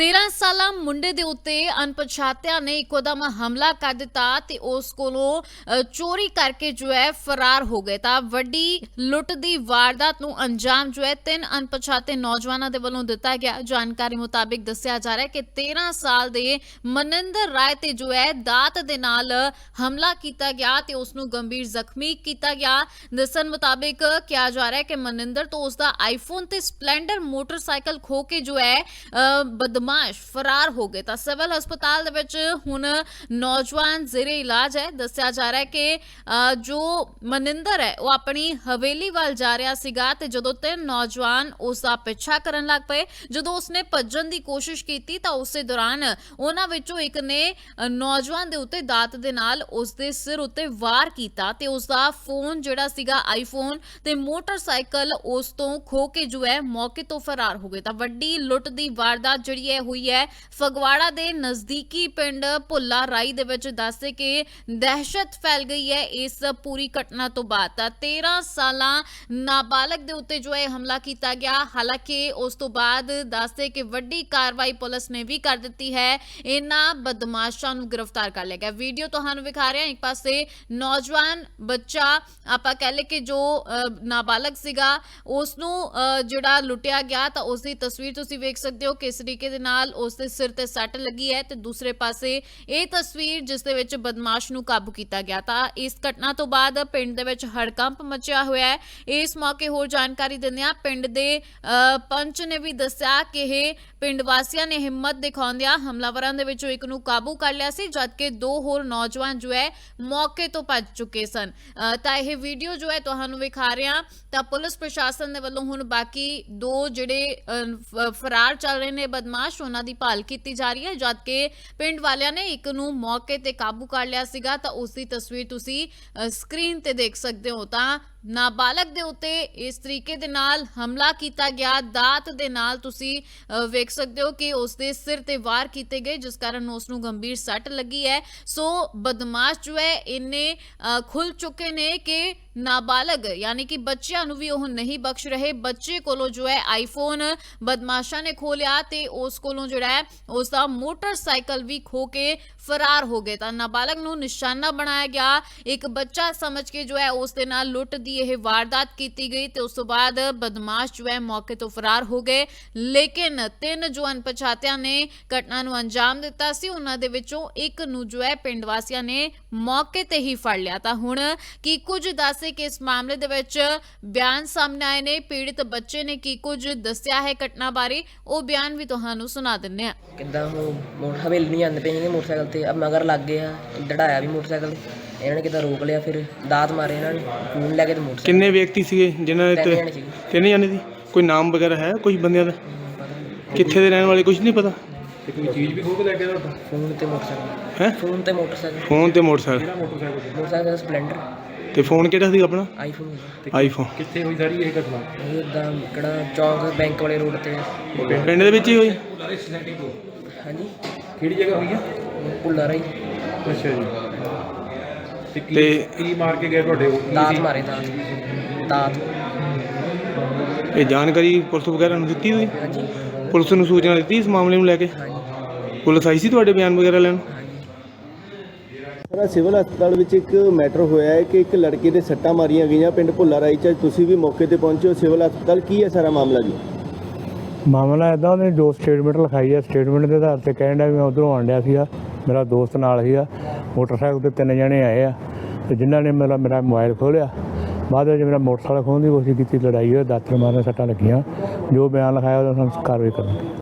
13 ਸਾਲਾ ਮੁੰਡੇ ਦੇ ਉੱਤੇ ਅਣਪਛਾਤਿਆਂ ਨੇ ਇੱਕੋਦਮ ਹਮਲਾ ਕਰ ਦਿੱਤਾ ਤੇ ਉਸ ਕੋਲੋਂ ਚੋਰੀ ਕਰਕੇ ਜੋ ਹੈ ਫਰਾਰ ਹੋ ਗਏ। ਤਾਂ ਵੱਡੀ ਲੁੱਟ ਦੀ ਵਾਰਦਾਤ ਨੂੰ ਅੰਜਾਮ ਜੋ ਹੈ ਤਿੰਨ ਅਣਪਛਾਤੇ ਨੌਜਵਾਨਾਂ ਦੇ ਵੱਲੋਂ ਦਿੱਤਾ ਗਿਆ। ਜਾਣਕਾਰੀ ਮੁਤਾਬਿਕ ਦੱਸਿਆ ਜਾ ਰਿਹਾ ਹੈ ਕਿ 13 ਸਾਲ ਦੇ ਮਨਿੰਦਰ ਰਾਏ ਤੇ ਜੋ ਹੈ ਦਾਤ ਦੇ ਨਾਲ ਹਮਲਾ ਕੀਤਾ ਗਿਆ ਤੇ ਉਸ ਨੂੰ ਗੰਭੀਰ ਜ਼ਖਮੀ ਕੀਤਾ ਗਿਆ। ਦੱਸਣ ਮੁਤਾਬਿਕ ਕਿਹਾ ਜਾ ਰਿਹਾ ਹੈ ਕਿ ਮਨਿੰਦਰ ਤੋਂ ਉਸ ਦਾ ਆਈਫੋਨ ਤੇ ਸਪਲੈਂਡਰ ਮੋਟਰਸਾਈਕਲ ਖੋ ਕੇ ਜੋ ਹੈ ਅ, ਬਦਮਾਸ਼ ਫਰਾਰ ਹੋ ਗਏ ਤਾਂ ਸਿਵਲ ਹਸਪਤਾਲ ਦੇ ਵਿੱਚ ਹੁਣ ਨੌਜਵਾਨ ਜ਼ੇਰੇ ਇਲਾਜ ਹੈ। ਦੱਸਿਆ ਜਾ ਰਿਹਾ ਹੈ ਕਿ ਜੋ ਮਨਿੰਦਰ ਹੈ, ਉਹ ਆਪਣੀ ਹਵੇਲੀ ਵੱਲ ਜਾ ਰਿਹਾ ਸੀਗਾ ਤੇ ਜਦੋਂ ਤਿੰਨ ਨੌਜਵਾਨ ਉਸ ਦਾ ਪਿੱਛਾ ਕਰਨ ਲੱਗ ਪਏ, ਜਦੋਂ ਉਸਨੇ ਭੱਜਣ ਦੀ ਕੋਸ਼ਿਸ਼ ਕੀਤੀ ਤਾਂ ਉਸੇ ਦੌਰਾਨ ਉਹਨਾਂ ਵਿੱਚੋਂ ਇੱਕ ਨੇ ਨੌਜਵਾਨ ਦੇ ਉੱਤੇ ਦਾਤ ਦੇ ਨਾਲ ਉਸ ਦੇ ਸਿਰ ਉੱਤੇ ਵਾਰ ਕੀਤਾ ਤੇ ਉਸ ਦਾ ਫੋਨ ਜਿਹੜਾ ਸੀਗਾ ਆਈਫੋਨ ਤੇ ਮੋਟਰਸਾਈਕਲ ਉਸ ਤੋਂ ਖੋ ਕੇ ਜੋ ਹੈ, ਮੌਕੇ ਤੋਂ ਫਰਾਰ ਹੋ ਗਏ। ਤਾਂ ਵੱਡੀ ਲੁੱਟ ਦੀ ਵਾਰਦਾਤ ਜਿਹੜੀ ਹੈ ਹੋਈ ਹੈ। ਫਗਵਾੜਾ ਦੇ ਨਜ਼ਦੀਕੀ ਪਿੰਡ ਭੁੱਲਾ ਰਾਈ ਦੇ ਵਿੱਚ ਦੱਸਦੇ ਕਿ ਦਹਿਸ਼ਤ ਫੈਲ ਗਈ ਹੈ ਇਸ ਪੂਰੀ ਘਟਨਾ ਤੋਂ ਬਾਅਦ। 13 ਸਾਲਾਂ ਨਾਬਾਲਗ ਦੇ ਉੱਤੇ ਜੋ ਹੈ ਹਮਲਾ ਕੀਤਾ ਗਿਆ ਹਾਲਾਂਕਿ ਉਸ ਤੋਂ ਬਾਅਦ ਦੱਸਦੇ ਕਿ ਵੱਡੀ ਕਾਰਵਾਈ ਪੁਲਿਸ ਨੇ ਵੀ ਕਰ ਦਿੱਤੀ ਹੈ। ਇਹਨਾਂ ਬਦਮਾਸ਼ਾਂ ਨੂੰ ਗ੍ਰਿਫਤਾਰ ਕਰ ਲਿਆ ਗਿਆ। ਵੀਡੀਓ ਤੁਹਾਨੂੰ ਵਿਖਾ ਰਿਹਾ ਇੱਕ ਪਾਸੇ ਨੌਜਵਾਨ ਬੱਚਾ ਆਪਾਂ ਕਹਿ ਲਏ ਕਿ ਜੋ ਅ, ਨਾਬਾਲਗ ਸੀਗਾ ਉਸ ਨੂੰ ਜਿਹੜਾ ਲੁੱਟਿਆ ਗਿਆ ਤਾਂ ਉਸ ਦੀ ਤਸਵੀਰ ਤੁਸੀਂ ਵੇਖ ਸਕਦੇ ਹੋ ਕਿਸ ਤਰੀਕੇ ਦੇ ਨਾਲ ਉਸ ਦੇ ਸਿਰ ਤੇ ਸੱਟ ਲੱਗੀ ਹੈ ਤੇ ਦੂਸਰੇ ਪਾਸੇ ਇਹ ਤਸਵੀਰ ਜਿਸ ਦੇ ਵਿੱਚ ਬਦਮਾਸ਼ ਨੂੰ ਕਾਬੂ ਕੀਤਾ ਗਿਆ ਤਾਂ ਇਸ ਘਟਨਾ ਤੋਂ ਬਾਅਦ ਪਿੰਡ ਦੇ ਵਿੱਚ ਹੜਕੰਪ ਮਚਿਆ ਹੋਇਆ ਹੈ। ਇਸ ਮੌਕੇ ਹੋਰ ਜਾਣਕਾਰੀ ਦਿੰਦਿਆਂ ਪਿੰਡ ਦੇ ਅ, ਪੰਚ ਨੇ ਵੀ ਦੱਸਿਆ ਕਿ ਇਹ ਪਿੰਡ ਵਾਸੀਆਂ ਨੇ ਹਿੰਮਤ ਦਿਖਾਉਂਦਿਆਂ ਹਮਲਾਵਰਾਂ ਦੇ ਵਿੱਚੋਂ ਇੱਕ ਨੂੰ ਕਾਬੂ ਕਰ ਲਿਆ ਸੀ ਜਦਕਿ ਦੋ ਹੋਰ ਨੌਜਵਾਨ ਜੋ ਹੈ ਮੌਕੇ ਤੋਂ ਭੱਜ ਚੁੱਕੇ ਸਨ। ਤਾਂ ਇਹ ਵੀਡੀਓ ਜੋ ਹੈ ਤੁਹਾਨੂੰ ਵਿਖਾ ਰਿਹਾ ਤਾਂ ਪੁਲਿਸ ਪ੍ਰਸ਼ਾਸਨ ਦੇ ਵੱਲੋਂ ਹੁਣ ਬਾਕੀ ਦੋ ਜਿਹੜੇ ਅ, ਫਰਾਰ ਚੱਲ ਰਹੇ ਨੇ ਬਦਮਾਸ਼ ਉਹਨਾਂ ਦੀ ਭਾਲ ਕੀਤੀ ਜਾ ਰਹੀ ਹੈ ਜਦਕਿ ਪਿੰਡ ਵਾਲਿਆਂ ਨੇ ਇੱਕ ਨੂੰ ਮੌਕੇ ਤੇ ਕਾਬੂ ਕਰ ਲਿਆ ਸੀਗਾ, ਤਾਂ ਉਸ ਦੀ ਤਸਵੀਰ ਤੁਸੀਂ ਸਕਰੀਨ ਤੇ ਦੇਖ ਸਕਦੇ ਹੋ ਤਾਂ ਨਾਬਾਲਗ ਦੇ ਉੱਤੇ ਇਸ ਤਰੀਕੇ ਦੇ ਨਾਲ ਹਮਲਾ ਕੀਤਾ ਗਿਆ। ਦਾਤ ਦੇ ਨਾਲ ਤੁਸੀਂ ਅ, ਵੇਖ ਸਕਦੇ ਹੋ ਕਿ ਉਸ ਦੇ ਸਿਰ ਤੇ ਵਾਰ ਕੀਤੇ ਗਏ ਜਿਸ ਕਾਰਨ ਉਸ ਨੂੰ ਗੰਭੀਰ ਸੱਟ ਲੱਗੀ ਹੈ। ਸੋ ਬਦਮਾਸ਼ ਜੋ ਹੈ ਇੰਨੇ ਖੁੱਲ ਚੁੱਕੇ ਨੇ ਕਿ ਨਾਬਾਲਗ ਯਾਨੀ ਕਿ ਬੱਚਿਆਂ ਨੂੰ ਵੀ ਉਹ ਨਹੀਂ ਬਖਸ਼ ਰਹੇ। ਬੱਚੇ ਕੋਲੋਂ ਜੋ ਹੈ ਆਈਫੋਨ ਬਦਮਾਸ਼ਾਂ ਨੇ ਖੋ ਲਿਆ ਤੇ ਉਸ ਕੋਲੋਂ ਜਿਹੜਾ ਹੈ ਉਸ ਦਾ ਮੋਟਰਸਾਈਕਲ ਵੀ ਖੋ ਕੇ ਫਰਾਰ ਹੋ ਗਏ। ਤਾਂ ਨਾਬਾਲਗ ਨੂੰ ਨਿਸ਼ਾਨਾ ਬਣਾਇਆ ਗਿਆ। ਇੱਕ ਬੱਚਾ ਸਮਝ ਕੇ ਜੋ ਹੈ ਉਸ ਦੇ ਨਾਲ ਲੁੱਟ ਦੀ ਇਹ ਵਾਰਦਾਤ ਕੀਤੀ ਗਈ ਤੇ ਉਸ ਤੋਂ ਬਾਅਦ ਬਦਮਾਸ਼ ਜੋ ਹੈ ਮੌਕੇ ਤੋਂ ਫਰਾਰ ਹੋ ਗਏ। ਲੇਕਿਨ ਤਿੰਨ ਜੋ ਅਣਪਛਾਤਿਆਂ ਨੇ ਘਟਨਾ ਨੂੰ ਅੰਜਾਮ ਦਿੱਤਾ ਸੀ। ਉਹਨਾਂ ਦੇ ਵਿੱਚੋਂ ਇੱਕ ਨੂੰ ਜੋ ਹੈ ਪਿੰਡ ਵਾਸੀਆਂ ਨੇ ਮੌਕੇ ਤੇ ਹੀ ਫੜ ਲਿਆ। ਤਾਂ ਹੁਣ ਕੀ ਕੁਝ ਦੱਸੇ ਕਿ ਇਸ ਮਾਮਲੇ ਦੇ ਵਿੱਚ ਬਿਆਨ ਸਾਹਮਣੇ ਆਏ ਨੇ। ਪੀੜਿਤ ਬੱਚੇ ਨੇ ਕੀ ਕੁਝ ਦੱਸਿਆ ਹੈ ਘਟਨਾ ਬਾਰੇ, ਉਹ ਬਿਆਨ ਵੀ ਤੁਹਾਨੂੰ ਸੁਣਾ ਦਿੰਨੇ ਆ ਕਿੱਦਾਂ ਉਹ ਮੋਟਰ ਹਵੇਲੀ ਨਹੀਂ ਜਾਂਦੇ ਪਏ ਸੀਗੇ ਮੋਟਰਸਾਈਕਲ ਤੇ। ਆ ਮਗਰ ਲੱਗ ਗਏ ਆ, ਡੜਾਇਆ ਵੀ ਮੋਟਰਸਾਈਕਲ ਇਹਨਾਂ ਨੇ ਕਿੱਦਾਂ ਰੋਕ ਲਿਆ ਫਿਰ ਦਾਤ ਮਾਰੇ ਇਹਨਾਂ ਨੇ ਫੋਨ ਲੈ ਕੇ ਤੇ ਮੋਟਰਸਾਈਕਲ ਕਿੰਨੇ ਵਿਅਕਤੀ ਸੀਗੇ ਜਿਨ੍ਹਾਂ ਨੇ ਤਿੰਨ ਤੇ- ਜਣੇ ਸੀਗੇ। ਤਿੰਨ ਜਾਣੇ ਸੀ ਕੋਈ ਨਾਮ ਵਗੈਰਾ ਹੈ ਕੋਈ ਬੰਦਿਆਂ ਦਾ? ਕਿੱਥੇ ਦੇ ਰਹਿਣ ਵਾਲੇ ਕੁਝ ਨਹੀਂ ਪਤਾ? ਫੋਨ ਤੇ ਮੋਟਰਸਾਈਕਲ। ਹੈ? ਫੋਨ ਤੇ ਮੋਟਰਸਾਈਕਲ। ਫੋਨ ਤੇ ਮੋਟਰਸਾਈਕਲ। Motorcycle Splendor. ਤੇ ਫੋਨ ਕਿਹੜਾ ਸੀ ਆਪਣਾ? IPhone iPhone. ਕਿੱਥੇ ਹੋਈ ਸਾਰੀ ਇਹ ਘਟਨਾ? ਇਹ ਇਦਾਂ ਕਿਹੜਾ ਚੌਂਕ ਬੈਂਕ ਵਾਲੇ ਰੋਡ ਤੇ। ਪਿੰਡ ਦੇ ਵਿੱਚ ਹੀ ਹੋਈ? ਹਾਂਜੀ। ਕਿਹੜੀ ਜਗ੍ਹਾ ਹੋਈ ਆ? ਭੁੱਲਾ ਰਹੀ ਅੱਛਾ ਜੀ। ਤੇ ਕੀ ਮਾਰ ਕੇ ਗਏ ਤੁਹਾਡੇ ਉਹ? ਦਾਤ? ਮਾਰੇ ਦਾਤ। ਦਾਤ। ਇਹ ਜਾਣਕਾਰੀ ਪੁਲਿਸ ਵਗੈਰਾ ਨੂੰ ਦਿੱਤੀ ਹੋਈ? ਹਾਂਜੀ। ਪੁਲਿਸ ਨੂੰ ਸੂਚਨਾ ਦਿੱਤੀ ਇਸ ਮਾਮਲੇ ਨੂੰ ਲੈ ਕੇ? ਹਾਂਜੀ। ਪੁਲਿਸ ਆਈ ਸੀ ਤੁਹਾਡੇ ਬਿਆਨ ਵਗੈਰਾ ਲੈਣ? ਹਾਂਜੀ ਸਰ ਸਿਵਲ ਹਸਪਤਾਲ ਵਿੱਚ ਇੱਕ ਮੈਟਰ ਹੋਇਆ ਹੈ ਕਿ ਇੱਕ ਲੜਕੇ ਦੇ ਸੱਟਾਂ ਮਾਰੀਆਂ ਗਈਆਂ ਪਿੰਡ ਭੁੱਲਾ ਰਾਈ ਚ। ਤੁਸੀਂ ਵੀ ਮੌਕੇ ਤੇ ਪਹੁੰਚੇ ਹੋ। ਸਿਵਲ ਹਸਪਤਾਲ ਕੀ ਹੈ ਸਾਰਾ ਮਾਮਲਾ ਜੀ? ਮਾਮਲਾ ਇਦਾਂ ਉਹਨੇ ਜੋ ਸਟੇਟਮੈਂਟ ਲਿਖਾਈ ਹੈ ਸਟੇਟਮੈਂਟ ਦੇ ਆਧਾਰ ਤੇ ਕਹਿਣ ਡਿਆ ਵੀ ਮੈਂ ਉਧਰੋਂ ਆਉਣ ਡਿਆ ਸੀਗਾ। ਮੇਰਾ ਦੋਸਤ ਨਾਲ ਸੀਗਾ। ਮੋਟਰਸਾਈਕਲ ਤੇ ਤਿੰਨ ਜਣੇ ਆਏ ਆ ਤੇ ਜਿਨ੍ਹਾਂ ਨੇ ਮੇਰਾ ਮੇਰਾ ਮੋਬਾਈਲ ਖੋਲਿਆ ਬਾਅਦ ਵਿੱਚ ਮੇਰਾ ਮੋਟਰਸਾਈਕਲ ਖੋਹਣ ਦੀ ਕੋਸ਼ਿਸ਼ ਕੀਤੀ, ਲੜਾਈ ਹੋਈ ਦਾਤਰ ਮਾਰਨ ਸੱਟਾਂ ਲੱਗੀਆਂ। ਜੋ ਬਿਆਨ ਲਿਖਾਇਆ ਉਹਦਾ ਸਾਨੂੰ ਕਾਰਵਾਈ ਕਰਾਂਗੇ।